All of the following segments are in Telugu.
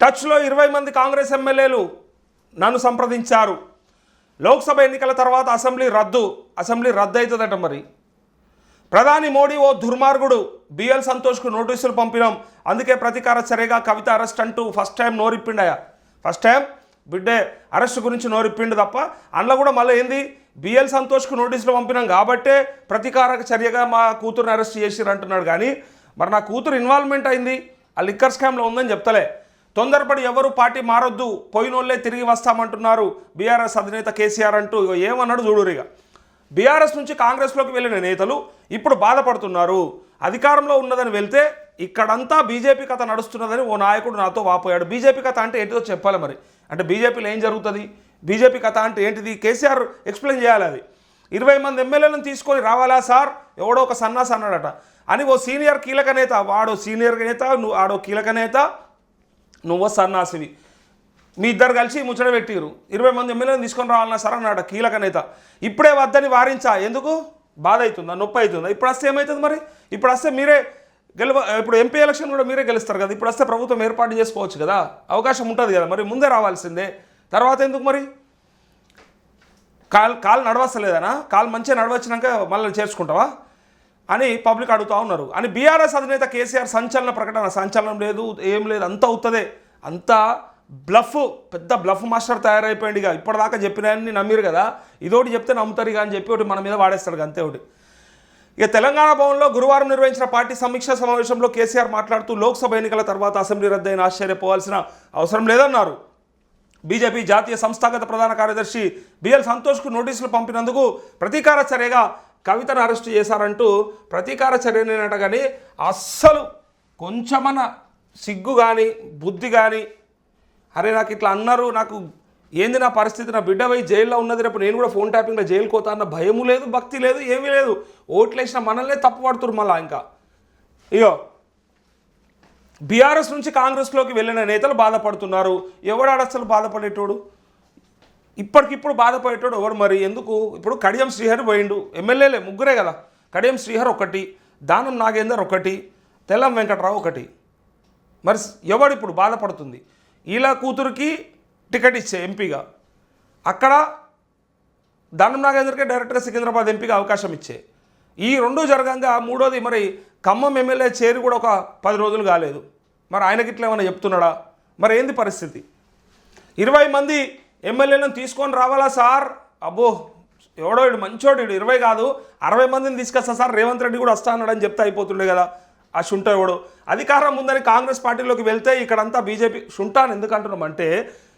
టచ్లో ఇరవై మంది కాంగ్రెస్ ఎమ్మెల్యేలు నన్ను సంప్రదించారు. లోక్సభ ఎన్నికల తర్వాత అసెంబ్లీ రద్దు అసెంబ్లీ రద్దు అవుతుందట మరి. ప్రధాని మోడీ ఓ దుర్మార్గుడు బిఎల్ సంతోష్కు నోటీసులు పంపినాం. అందుకే ప్రతీకార చర్యగా కవిత అరెస్ట్ అంటూ ఫస్ట్ టైం నోరిప్పిండయా ఫస్ట్ టైం? బిడ్డే అరెస్ట్ గురించి నోరిప్పిండు తప్ప అందులో కూడా మళ్ళీ ఏంది? బిఎల్ సంతోష్కు నోటీసులు పంపినాం కాబట్టే ప్రతీకారక చర్యగా మా కూతురుని అరెస్ట్ చేసిర్రు అంటున్నాడు కానీ మరి నా కూతురు ఇన్వాల్వ్మెంట్ అయింది. ఆ లిక్కర్ స్కామ్లో ఉందని చెప్తలే. తొందరపడి ఎవరు పార్టీ మారొద్దు పోయినోళ్ళే తిరిగి వస్తామంటున్నారు బీఆర్ఎస్ అధినేత కేసీఆర్ అంటూ ఏమన్నాడు చూడురిగా బీఆర్ఎస్ నుంచి కాంగ్రెస్లోకి వెళ్ళిన నేతలు ఇప్పుడు బాధపడుతున్నారు అధికారంలో ఉన్నదని వెళ్తే ఇక్కడంతా బీజేపీ కథ నడుస్తున్నదని ఓ నాయకుడు నాతో వాపోయాడు. బీజేపీ కథ అంటే ఏంటిదో చెప్పాలి మరి. అంటే బీజేపీలో ఏం జరుగుతుంది? బీజేపీ కథ అంటే ఏంటిది? కేసీఆర్ ఎక్స్ప్లెయిన్ చేయాలి అది. ఇరవై మంది ఎమ్మెల్యేలను తీసుకొని రావాలా సార్? ఎవడో ఒక సన్నాస్ అన్నాడట. అని ఓ సీనియర్ కీలక నేత వాడో సీనియర్ నేత నువ్వు ఆడో కీలక నేత నువ్వు సన్నాసివి. మీ ఇద్దరు కలిసి ముచ్చట పెట్టిరు ఇరవై మంది ఎమ్మెల్యేలను తీసుకొని రావాలన్నా సరే అన్నాడు కీలక నేత. ఇప్పుడే వద్దని వారించా. ఎందుకు? బాధ అవుతుందా? నొప్పి అవుతుందా? ఇప్పుడు వస్తే ఏమవుతుంది మరి? ఇప్పుడు వస్తే మీరే గెలవ ఇప్పుడు ఎంపీ ఎలక్షన్ కూడా మీరే గెలుస్తారు కదా? ఇప్పుడు వస్తే ప్రభుత్వం ఏర్పాటు చేసుకోవచ్చు కదా? అవకాశం ఉంటుంది కదా మరి? ముందే రావాల్సిందే. తర్వాత ఎందుకు మరి? కాల్ కాలు నడవస్తలేదనా? కాలు మంచిగా నడవచ్చినాక మళ్ళీ చేర్చుకుంటావా అని పబ్లిక్ అడుగుతా ఉన్నారు. అని బీఆర్ఎస్ అధినేత కేసీఆర్ సంచలన ప్రకటన సంచలనం లేదు ఏం లేదు అంత అవుతుంది అంతా బ్లఫ్ పెద్ద బ్లఫ్ మాస్టర్ తయారైపోయింది ఇక. ఇప్పటిదాకా చెప్పినాయని నమ్మిరు కదా. ఇదోటి చెప్తే నమ్ముతారు ఇక అని చెప్పి ఒకటి మన మీద వాడేస్తాడు అంతే ఒకటి. ఇక తెలంగాణ భవన్లో గురువారం నిర్వహించిన పార్టీ సమీక్షా సమావేశంలో కేసీఆర్ మాట్లాడుతూ లోక్సభ ఎన్నికల తర్వాత అసెంబ్లీ రద్దయిన ఆశ్చర్యపోవాల్సిన అవసరం లేదన్నారు. బీజేపీ జాతీయ సంస్థాగత ప్రధాన కార్యదర్శి బిఎల్ సంతోష్కు నోటీసులు పంపినందుకు ప్రతీకార చర్యగా కవితను అరెస్టు చేశారంటూ ప్రతీకార చర్యనేనట కానీ అస్సలు కొంచెమన సిగ్గు కానీ బుద్ధి కానీ అరే నాకు ఇట్లా అన్నారు నాకు ఏంది నా పరిస్థితి నా బిడ్డ పోయి జైల్లో ఉన్నది రేపు నేను కూడా ఫోన్ ట్యాపింగ్లో జైలుకి పోతా అన్న భయము లేదు భక్తి లేదు ఏమీ లేదు. ఓట్లేసిన మనల్నే తప్పు పడుతురు మళ్ళా ఇంకా. ఇయో బీఆర్ఎస్ నుంచి కాంగ్రెస్లోకి వెళ్ళిన నేతలు బాధపడుతున్నారు. ఎవడాడు అసలు బాధపడేటోడు? ఇప్పటికిప్పుడు బాధపడేటోడు ఎవడు మరి? ఎందుకు? ఇప్పుడు కడియం శ్రీహరి పోయిండు. ఎమ్మెల్యేలే ముగ్గురే కదా. కడియం శ్రీహర్ ఒకటి దానం నాగేందర్ ఒకటి తెల్లం వెంకట్రావు ఒకటి. మరి ఎవడు ఇప్పుడు బాధపడుతుంది? ఇలా కూతురికి టికెట్ ఇచ్చే ఎంపీగా. అక్కడ దానం నాగేందర్కే డైరెక్ట్గా సికింద్రాబాద్ ఎంపీగా అవకాశం ఇచ్చే. ఈ రెండు జరగంగా మూడోది మరి ఖమ్మం ఎమ్మెల్యే చేరి కూడా ఒక పది రోజులు కాలేదు. మరి ఆయనకి ఇట్లా ఏమైనా చెప్తున్నాడా? మరి ఏంది పరిస్థితి? ఇరవై మంది ఎమ్మెల్యేలను తీసుకొని రావాలా సార్? అబ్బో ఎవడో వీడు మంచోడు ఇడు ఇరవై కాదు అరవై మందిని తీసుకొస్తా సార్ రేవంత్ రెడ్డి కూడా వస్తా అన్నాడని చెప్తే అయిపోతుండే కదా ఆ శుంట ఎవడు? అధికారం ఉందని కాంగ్రెస్ పార్టీలోకి వెళ్తే ఇక్కడంతా బీజేపీ శుంఠాన్ని ఎందుకంటున్నాం అంటే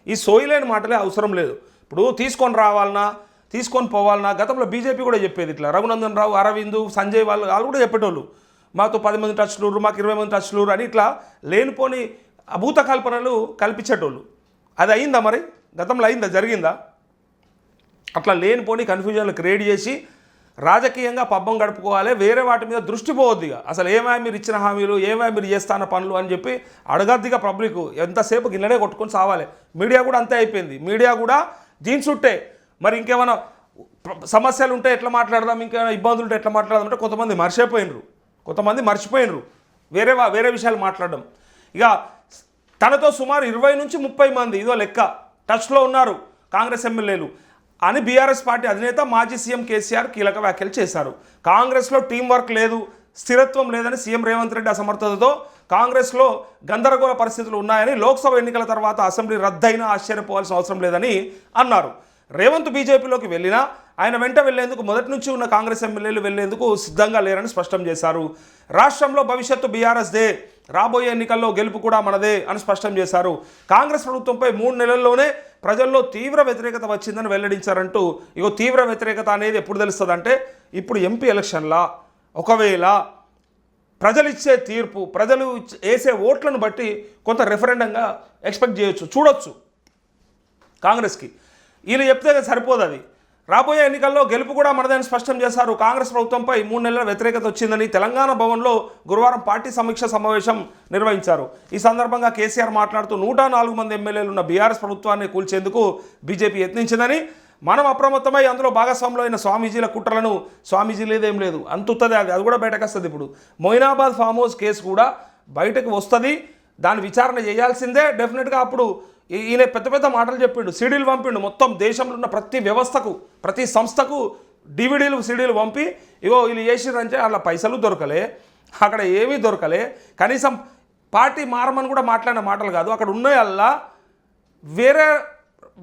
ఈ సోయిలేని మాటలే అవసరం లేదు. ఇప్పుడు తీసుకొని రావాలన్నా తీసుకొని పోవాలన్నా గతంలో బీజేపీ కూడా చెప్పేది ఇట్లా రఘునందన్ రావు అరవింద్ సంజయ్ వాళ్ళు వాళ్ళు కూడా చెప్పేటోళ్ళు. మాతో పది మంది టచ్లూరు మాకు ఇరవై మంది టచ్లూరు అని ఇట్లా లేనిపోని అభూత కల్పనలు కల్పించేటోళ్ళు. అది అయిందా మరి? గతంలో అయిందా? జరిగిందా? అట్లా లేనిపోని కన్ఫ్యూజన్లు క్రియేట్ చేసి రాజకీయంగా పబ్బం గడుపుకోవాలి వేరే వాటి మీద దృష్టి పోవద్దు ఇక. అసలు ఏమై మీరు ఇచ్చిన హామీలు ఏమై మీరు చేస్తాన పనులు అని చెప్పి అడగద్దిగా పబ్లిక్ ఎంతసేపు గిన్నెడే కొట్టుకొని సావాలి. మీడియా కూడా అంతే అయిపోయింది. మీడియా కూడా దీని చుట్టే మరి ఇంకేమైనా సమస్యలు ఉంటే ఎట్లా మాట్లాడదాం? ఇంకేమైనా ఇబ్బందులు ఉంటే ఎట్లా మాట్లాడదాం అంటే కొంతమంది మర్చిపోయినరు. కొంతమంది మర్చిపోయినరు. వేరే వా- వేరే విషయాలు మాట్లాడడం. ఇక తనతో సుమారు ఇరవై నుంచి ముప్పై మంది ఇదో లెక్క. టచ్లో ఉన్నారు కాంగ్రెస్ ఎమ్మెల్యేలు. అని బీఆర్ఎస్ పార్టీ అధినేత మాజీ సీఎం కేసీఆర్ కీలక వ్యాఖ్యలు చేశారు. కాంగ్రెస్లో టీం వర్క్ లేదు స్థిరత్వం లేదని సీఎం రేవంత్ రెడ్డి అసమర్థతతో కాంగ్రెస్లో గందరగోళ పరిస్థితులు ఉన్నాయని లోక్సభ ఎన్నికల తర్వాత అసెంబ్లీ రద్దయినా ఆశ్చర్యపోవాల్సిన అవసరం లేదని అన్నారు. రేవంత్ బీజేపీలోకి వెళ్ళినా ఆయన వెంట వెళ్ళేందుకు మొదటి నుంచి ఉన్న కాంగ్రెస్ ఎమ్మెల్యేలు వెళ్ళేందుకు సిద్ధంగా లేరని స్పష్టం చేశారు. రాష్ట్రంలో భవిష్యత్తు బీఆర్ఎస్దే రాబోయే ఎన్నికల్లో గెలుపు కూడా మనదే అని స్పష్టం చేశారు. కాంగ్రెస్ ప్రభుత్వంపై మూడు నెలల్లోనే ప్రజల్లో తీవ్ర వ్యతిరేకత వచ్చిందని వెల్లడించారంటూ ఇగో తీవ్ర వ్యతిరేకత అనేది ఎప్పుడు తెలుస్తుంది అంటే ఇప్పుడు ఎంపీ ఎలక్షన్లా. ఒకవేళ ప్రజలు ఇచ్చే తీర్పు ప్రజలు వేసే ఓట్లను బట్టి కొంత రెఫరెండంగా ఎక్స్పెక్ట్ చేయొచ్చు చూడొచ్చు కాంగ్రెస్కి. వీళ్ళు చెప్తే సరిపోదు అది. రాబోయే ఎన్నికల్లో గెలుపు కూడా మనదని స్పష్టం చేశారు. కాంగ్రెస్ ప్రభుత్వంపై మూడు నెలల వ్యతిరేకత వచ్చిందని తెలంగాణ భవన్లో గురువారం పార్టీ సమీక్ష సమావేశం నిర్వహించారు. ఈ సందర్భంగా కేసీఆర్ మాట్లాడుతూ నూట నాలుగు మంది ఎమ్మెల్యేలు ఉన్న బీఆర్ఎస్ ప్రభుత్వాన్ని కూల్చేందుకు బీజేపీ యత్నించిందని మనం అప్రమత్తమై అందులో భాగస్వాములు అయిన స్వామీజీల కుట్రలను స్వామీజీ లేదేం లేదు అంతుతుంది అది అది కూడా బయటకు వస్తుంది ఇప్పుడు. మొయినాబాద్ ఫామ్ హౌస్ కేసు కూడా బయటకు వస్తుంది దాని విచారణ చేయాల్సిందే. డెఫినెట్గా అప్పుడు ఈయన పెద్ద పెద్ద మాటలు చెప్పిండు సీడీలు పంపిండు. మొత్తం దేశంలో ఉన్న ప్రతి వ్యవస్థకు ప్రతి సంస్థకు డివిడీలు సీడీలు పంపి ఇగో వీళ్ళు చేసిరంటే అలా పైసలు దొరకలే అక్కడ ఏమీ దొరకలే. కనీసం పార్టీ మారమని కూడా మాట్లాడిన మాటలు కాదు. అక్కడ ఉన్నాయల్లా వేరే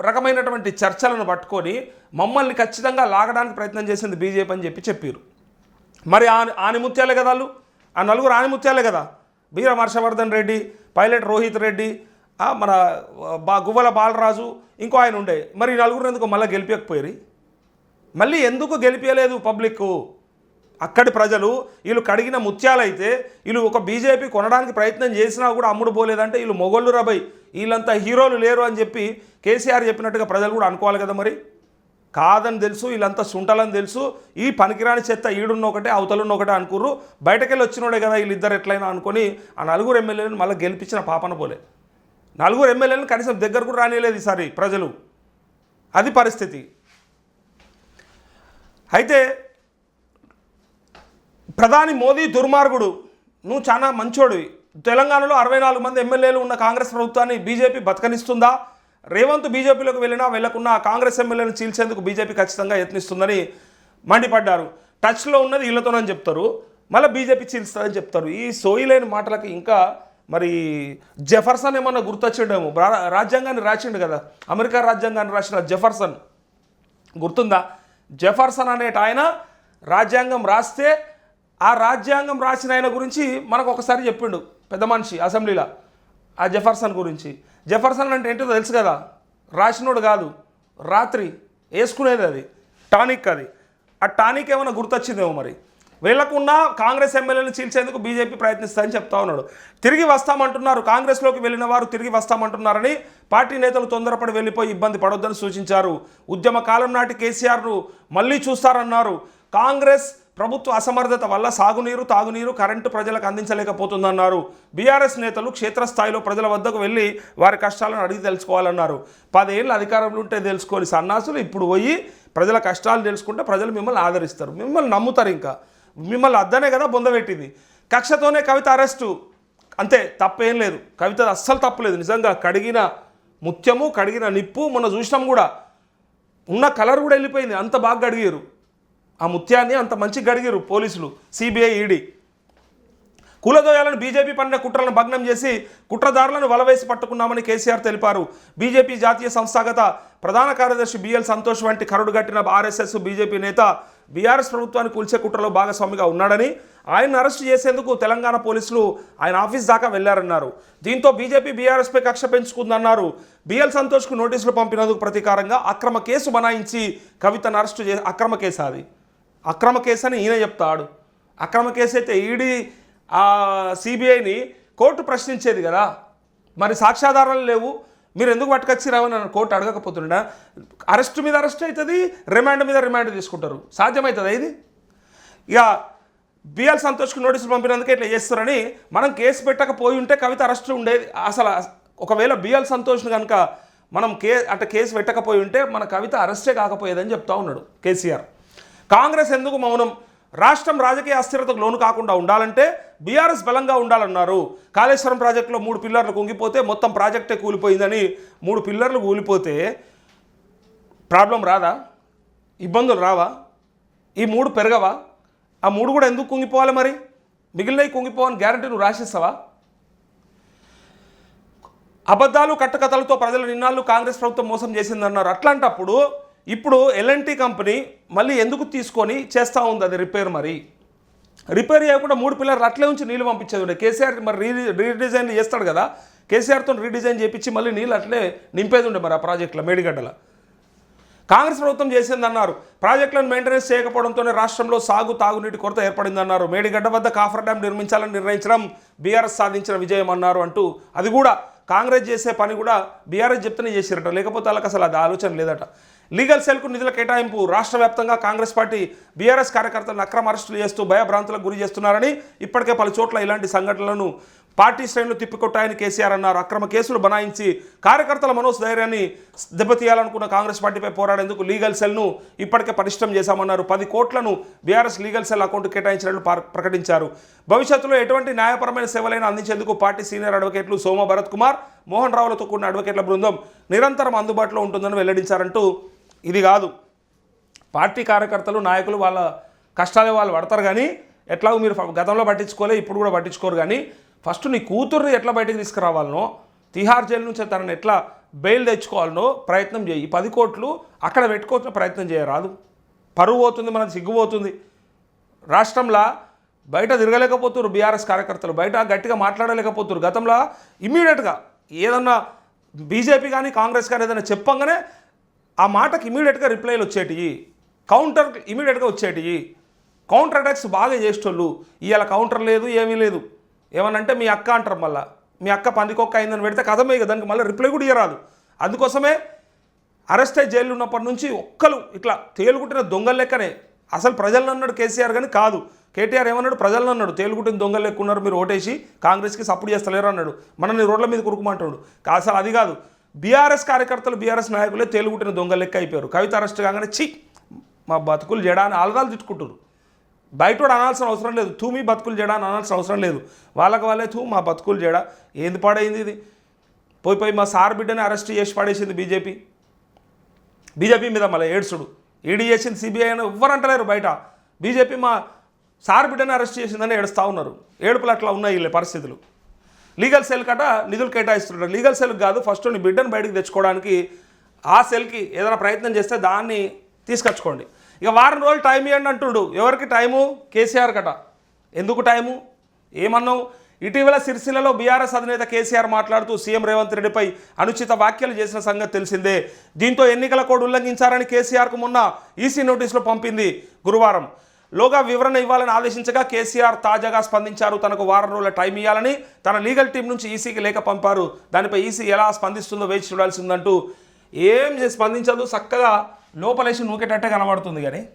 రకమైనటువంటి చర్చలను పట్టుకొని మమ్మల్ని ఖచ్చితంగా లాగడానికి ప్రయత్నం చేసింది బీజేపీ అని చెప్పి చెప్పారు మరి ఆని ఆనిముత్యాలే కదా వాళ్ళు? ఆ నలుగురు ఆనిముత్యాలే కదా? బీర హర్షవర్ధన్ రెడ్డి పైలట్ రోహిత్ రెడ్డి మన బా గువ్వల బాలరాజు ఇంకో ఆయన ఉండే. మరి నలుగురు ఎందుకు మళ్ళీ గెలిపకపోయారు మళ్ళీ ఎందుకు గెలిపించలేదు పబ్లిక్? అక్కడి ప్రజలు వీళ్ళు కడిగిన ముత్యాలైతే వీళ్ళు ఒక బీజేపీ కొనడానికి ప్రయత్నం చేసినా కూడా అమ్ముడు పోలేదంటే వీళ్ళు మొగళ్ళు రాబోయ్ వీళ్ళంతా హీరోలు లేరు అని చెప్పి కేసీఆర్ చెప్పినట్టుగా ప్రజలు కూడా అనుకోవాలి కదా మరి. కాదని తెలుసు వీళ్ళంతా సుంటలని తెలుసు. ఈ పనికిరాని చెత్త ఈడున్న ఒకటే అవతలున్న ఒకటే అనుకుర్రు. బయటకెళ్ళి వచ్చినోడే కదా వీళ్ళిద్దరు ఎట్లయినా అనుకొని ఆ నలుగురు ఎమ్మెల్యేలను మళ్ళీ గెలిపించిన పాపన పోలే. నలుగురు ఎమ్మెల్యేలను కనీసం దగ్గర కూడా రానియలేదు ఈసారి ప్రజలు. అది పరిస్థితి. అయితే ప్రధాని మోదీ దుర్మార్గుడు. నువ్వు చాలా మంచోడివి. తెలంగాణలో అరవై నాలుగు మంది ఎమ్మెల్యేలు ఉన్న కాంగ్రెస్ ప్రభుత్వాన్ని బీజేపీ బతకనిస్తుందా? రేవంత్ బీజేపీలోకి వెళ్ళినా వెళ్ళకున్నా కాంగ్రెస్ ఎమ్మెల్యేలను చీల్చేందుకు బీజేపీ ఖచ్చితంగా యత్నిస్తుందని మండిపడ్డారు. టచ్లో ఉన్నది వీళ్ళతోనని చెప్తారు. మళ్ళీ బీజేపీ చీల్స్తుందని చెప్తారు. ఈ సోయిలేని మాటలకు ఇంకా మరి జెఫర్సన్ ఏమన్నా గుర్తొచ్చిండేమో? రా- రాజ్యాంగాన్ని రాసిండు కదా. అమెరికా రాజ్యాంగాన్ని రాసిన జెఫర్సన్. గుర్తుందా? జెఫర్సన్ అనేట ఆయన రాజ్యాంగం రాస్తే ఆ రాజ్యాంగం రాసిన ఆయన గురించి మనకు ఒకసారి చెప్పిండు పెద్ద మనిషి అసెంబ్లీలో ఆ జెఫర్సన్ గురించి. జెఫర్సన్ అంటే ఏంటో తెలుసు కదా? రాసినోడు కాదు. రాత్రి వేసుకునేది అది. టానిక్ అది. ఆ టానిక్ ఏమైనా గుర్తొచ్చిందేమో మరి? వెళ్ళకుండా కాంగ్రెస్ ఎమ్మెల్యేలను చీల్చేందుకు బీజేపీ ప్రయత్నిస్తాయని చెప్తా ఉన్నాడు. తిరిగి వస్తామంటున్నారు. కాంగ్రెస్లోకి వెళ్ళిన వారు తిరిగి వస్తామంటున్నారని పార్టీ నేతలు తొందరపడి వెళ్ళిపోయి ఇబ్బంది పడొద్దని సూచించారు. ఉద్యమ కాలం నాటి కేసీఆర్ను మళ్ళీ చూస్తారన్నారు. కాంగ్రెస్ ప్రభుత్వ అసమర్థత వల్ల సాగునీరు తాగునీరు కరెంటు ప్రజలకు అందించలేకపోతుందన్నారు. బీఆర్ఎస్ నేతలు క్షేత్రస్థాయిలో ప్రజల వద్దకు వెళ్ళి వారి కష్టాలను అడిగి తెలుసుకోవాలన్నారు. పదేళ్ళు అధికారంలో ఉంటే తెలుసుకోని సన్నాసులు ఇప్పుడు పోయి ప్రజల కష్టాలు తెలుసుకుంటే ప్రజలు మిమ్మల్ని ఆదరిస్తారు. మిమ్మల్ని నమ్ముతారు ఇంకా. మిమ్మల్ని అద్దనే కదా బొందబెట్టింది కక్షతోనే కవిత అరెస్టు అంతే తప్పేం లేదు. కవిత అస్సలు తప్పలేదు నిజంగా కడిగిన ముత్యము కడిగిన నిప్పు మొన్న చూసినాం కూడా. ఉన్న కలర్ కూడా వెళ్ళిపోయింది. అంత బాగా గడిగారు ఆ ముత్యాన్ని అంత మంచిగా గడిగారు పోలీసులు సిబిఐ ఈడీ కూలదోయాలను బీజేపీ పన్నిన కుట్రలను భగ్నం చేసి కుట్రదారులను వలవేసి పట్టుకున్నామని కేసీఆర్ తెలిపారు. బీజేపీ జాతీయ సంస్థాగత ప్రధాన కార్యదర్శి బిఎల్ సంతోష్ వంటి కరుడుగట్టిన ఆర్ఎస్ఎస్ బీజేపీ నేత బీఆర్ఎస్ ప్రభుత్వాన్ని కూల్చే కుట్రలో భాగస్వామిగా ఉన్నాడని ఆయన్ని అరెస్ట్ చేసేందుకు తెలంగాణ పోలీసులు ఆయన ఆఫీస్ దాకా వెళ్ళారన్నారు. దీంతో బీజేపీ బీఆర్ఎస్పై కక్ష పెంచుకుందన్నారు. బిఎల్ సంతోష్కు నోటీసులు పంపినందుకు ప్రతీకారంగా అక్రమ కేసు బనాయించి కవితను అరెస్టు చే అక్రమ కేసు అది. అక్రమ కేసు అని ఈయన చెప్తాడు. అక్రమ కేసు అయితే ఈడీ సిబిఐని కోర్టు ప్రశ్నించేది కదా. మరి సాక్ష్యాధారాలు లేవు. మీరు ఎందుకు పట్టుకొచ్చిరావు నన్ను కోర్టు అడగకపోతుండ అరెస్ట్ మీద అరెస్ట్ అవుతుంది రిమాండ్ మీద రిమాండ్ తీసుకుంటారు. సాధ్యమవుతుంది ఇది? ఇక బిఎల్ సంతోష్కి నోటీసులు పంపినందుకే ఇట్లా చేస్తారని మనం కేసు పెట్టకపోయి ఉంటే కవిత అరెస్ట్ ఉండేది అసలు ఒకవేళ బిఎల్ సంతోష్ని కనుక మనం కే అట్ట కేసు పెట్టకపోయి ఉంటే మన కవిత అరెస్టే కాకపోయేదని చెప్తా ఉన్నాడు కేసీఆర్. కాంగ్రెస్ ఎందుకు మౌనం? రాష్ట్రం రాజకీయ అస్థిరతకు లోను కాకుండా ఉండాలంటే బీఆర్ఎస్ బలంగా ఉండాలన్నారు. కాళేశ్వరం ప్రాజెక్టులో మూడు పిల్లర్లు కుంగిపోతే మొత్తం ప్రాజెక్టే కూలిపోయిందని మూడు పిల్లర్లు కూలిపోతే ప్రాబ్లం రాదా? ఇబ్బందులు రావా? ఈ మూడు పెరగవా? ఆ మూడు కూడా ఎందుకు కుంగిపోవాలి మరి? మిగిలినవి కుంగిపోవని గ్యారంటీ నువ్వు రాసిస్తావా? అబద్ధాలు కట్టకథలతో ప్రజల నిన్నాళ్ళు కాంగ్రెస్ ప్రభుత్వం మోసం చేసిందన్నారు. అట్లాంటప్పుడు ఇప్పుడు ఎల్ఎన్టీ కంపెనీ మళ్ళీ ఎందుకు తీసుకొని చేస్తూ ఉంది అది రిపేర్ మరి? రిపేర్ చేయకుండా మూడు పిల్లర్లు అట్లే ఉంచి నీళ్ళు పంపించేది ఉండే. కేసీఆర్ మరి రీ రీడిజైన్ చేస్తాడు కదా? కేసీఆర్తో రీడిజైన్ చేపించి మళ్ళీ నీళ్ళు అట్లే నింపేది ఉండే మరి ఆ ప్రాజెక్టులో మేడిగడ్డలో. కాంగ్రెస్ ప్రభుత్వం చేసిందన్నారు. ప్రాజెక్టులను మెయింటెనెన్స్ చేయకపోవడంతోనే రాష్ట్రంలో సాగు తాగునీటి కొరత ఏర్పడిందన్నారు. మేడిగడ్డ వద్ద కాఫర్ డ్యాం నిర్మించాలని నిర్ణయించడం బీఆర్ఎస్ సాధించిన విజయం అన్నారు అంటూ అది కూడా కాంగ్రెస్ చేసే పని కూడా బీఆర్ఎస్ చెప్తేనే చేసిరట. లేకపోతే వాళ్ళకి అసలు అది ఆలోచన లేదట. లీగల్ సెల్కు నిధుల కేటాయింపు. రాష్ట్ర వ్యాప్తంగా కాంగ్రెస్ పార్టీ బీఆర్ఎస్ కార్యకర్తలను అక్రమ అరెస్టులు చేస్తూ భయభ్రాంతులకు గురి చేస్తున్నారని ఇప్పటికే పలు చోట్ల ఇలాంటి సంఘటనలను పార్టీ శ్రేణులు తిప్పికొట్టాయని కేసీఆర్ అన్నారు. అక్రమ కేసులు బనాయించి కార్యకర్తల మనోస్థైర్యాన్ని దెబ్బతీయాలనుకున్న కాంగ్రెస్ పార్టీపై పోరాడేందుకు లీగల్ సెల్ను ఇప్పటికే పరిష్టం చేశామన్నారు. పది కోట్లను బీఆర్ఎస్ లీగల్ సెల్ అకౌంట్ కేటాయించినట్లు ప్రకటించారు. భవిష్యత్తులో ఎటువంటి న్యాయపరమైన సేవలైనా అందించేందుకు పార్టీ సీనియర్ అడ్వకేట్లు సోమ భరత్ కుమార్ మోహన్ రావులతో కూడిన అడ్వకేట్ల బృందం నిరంతరం అందుబాటులో ఉంటుందని వెల్లడించారంటూ ఇది కాదు. పార్టీ కార్యకర్తలు నాయకులు వాళ్ళ కష్టాలే వాళ్ళు పడతారు కానీ ఎట్లాగో మీరు గతంలో పట్టించుకోలే ఇప్పుడు కూడా పట్టించుకోరు కానీ ఫస్ట్ నీ కూతుర్ని ఎట్లా బయటకు తీసుకురావాలనో తిహార్ జైలు నుంచి తనని ఎట్లా బెయిల్ తెచ్చుకోవాలనో ప్రయత్నం చేయి. పది కోట్లు అక్కడ పెట్టుకోవచ్చు ప్రయత్నం చేయరాదు. పరువు పోతుంది మనకు సిగ్గుపోతుంది రాష్ట్రంలో బయట తిరగలేకపోతున్నారు బీఆర్ఎస్ కార్యకర్తలు బయట గట్టిగా మాట్లాడలేకపోతున్నారు. గతంలో ఇమ్మీడియట్గా ఏదన్నా బీజేపీ కానీ కాంగ్రెస్ కానీ ఏదైనా చెప్పంగానే ఆ మాటకి ఇమీడియట్గా రిప్లైలు వచ్చేటివి కౌంటర్ ఇమీడియట్గా వచ్చేటివి కౌంటర్ అటాక్స్ బాగా చేసేటోళ్ళు ఇవాళ కౌంటర్ లేదు ఏమీ లేదు. ఏమనంటే మీ అక్క అంటారు మళ్ళీ మీ అక్క పందికొక్క అయిందని పెడితే కథమే ఇక దానికి మళ్ళీ రిప్లై కూడా ఇయ్యరాదు. అందుకోసమే అరెస్ట్ అయ్యి జైలు ఉన్నప్పటి నుంచి ఒక్కరు ఇట్లా తేలుగుట్టిన దొంగల లెక్కనే. అసలు ప్రజలను అన్నాడు కేసీఆర్ కానీ కాదు. కేటీఆర్ ఏమన్నాడు? ప్రజలను అన్నాడు. తేలుగుట్టిన దొంగలు లెక్క ఉన్నారు మీరు ఓటేసి కాంగ్రెస్కి సపోర్ట్ చేస్తలేరు అన్నాడు. మనల్ని రోడ్ల మీద కురుకుమంటాడు అసలు అది కాదు. బీఆర్ఎస్ కార్యకర్తలు బీఆర్ఎస్ నాయకులే తేలుగుట్టిన దొంగ లెక్క అయిపోయారు. కవిత అరెస్ట్ కాగానే చి మా బతుకులు జడా అని ఆలదాలు తిట్టుకుంటారు బయట కూడా అనాల్సిన అవసరం లేదు. తూ మీ బతుకులు జడా అని అనాల్సిన అవసరం లేదు. వాళ్ళకి వాళ్ళే తూ మా బతుకులు జడా. ఏంది పాడైంది ఇది? పోయి పోయి మా సార్ బిడ్డని అరెస్ట్ చేసి పడేసింది బీజేపీ. బీజేపీ మీద మళ్ళీ ఏడ్చుడు. ఈడీ చేసింది సిబిఐ అని ఎవ్వరు అంటలేరు బయట. బీజేపీ మా సార్ బిడ్డని అరెస్ట్ చేసిందని ఏడుస్తూ ఉన్నారు. ఏడుపులు అట్లా ఉన్నాయి వీళ్ళ పరిస్థితులు. లీగల్ సెల్ కట నిధులు కేటాయిస్తున్నారు లీగల్ సెల్ కాదు ఫస్ట్ నీ బిడ్డను బయటకు తెచ్చుకోవడానికి ఆ సెల్కి ఏదైనా ప్రయత్నం చేస్తే దాన్ని తీసుకొచ్చుకోండి. ఇక వారం రోజులు టైం ఇవ్వండి అంటుడు. ఎవరికి టైము? కేసీఆర్ కట. ఎందుకు టైము? ఏమన్నావు? ఇటీవల సిరిసిల్లలో బీఆర్ఎస్ అధినేత కేసీఆర్ మాట్లాడుతూ సీఎం రేవంత్ రెడ్డిపై అనుచిత వ్యాఖ్యలు చేసిన సంగతి తెలిసిందే. దీంతో ఎన్నికల కోడ్ ఉల్లంఘించారని కేసీఆర్కు మొన్న ఈసీ నోటీసులు పంపింది గురువారం. లోగా వివరణ ఇవ్వాలని ఆదేశించగా కేసీఆర్ తాజాగా స్పందించారు. తనకు వారం రోజుల టైం ఇవ్వాలని తన లీగల్ టీం నుంచి ఈసీకి లేఖ పంపారు. దానిపై ఈసీ ఎలా స్పందిస్తుందో వేచి చూడాల్సిందంటూ ఏం స్పందించదు. చక్కగా లోపలేసి నూకేటట్టే కనబడుతుంది కానీ.